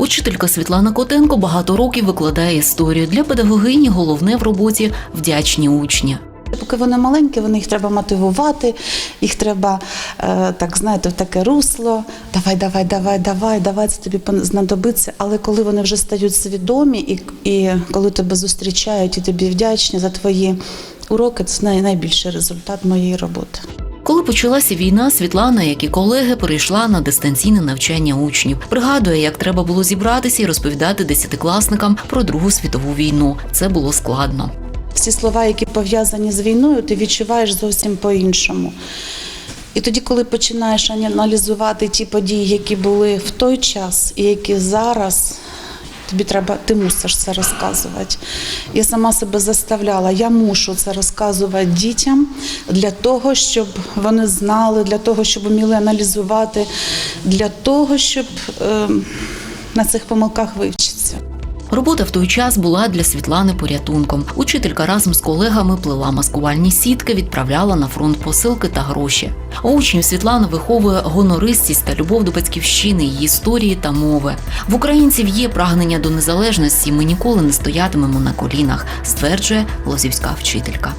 Учителька Світлана Котенко багато років викладає історію. Для педагогині головне в роботі вдячні учні. Поки вони маленькі, вони їх треба мотивувати, їх треба е, так знаєте, в таке русло. Давай, давай, давай, давай, давай, це тобі знадобиться. Але коли вони вже стають свідомі, і, і коли тебе зустрічають і тобі вдячні за твої уроки, це найбільший результат моєї роботи. Коли почалася війна, Світлана, як і колеги, перейшла на дистанційне навчання учнів. Пригадує, як треба було зібратися і розповідати десятикласникам про Другу світову війну. Це було складно. Всі слова, які пов'язані з війною, ти відчуваєш зовсім по-іншому. І тоді, коли починаєш аналізувати ті події, які були в той час і які зараз, тобі треба, ти мусиш це розказувати. Я сама себе заставляла, я мушу це розказувати дітям для того, щоб вони знали, для того, щоб вміли аналізувати, для того, щоб е, на цих помилках вивчитися. Робота в той час була для Світлани порятунком. Учителька разом з колегами плела маскувальні сітки, відправляла на фронт посилки та гроші. А учнів Світлана виховує гонористість та любов до батьківщини, її історії та мови. В українців є прагнення до незалежності. Ми ніколи не стоятимемо на колінах, стверджує лозівська вчителька.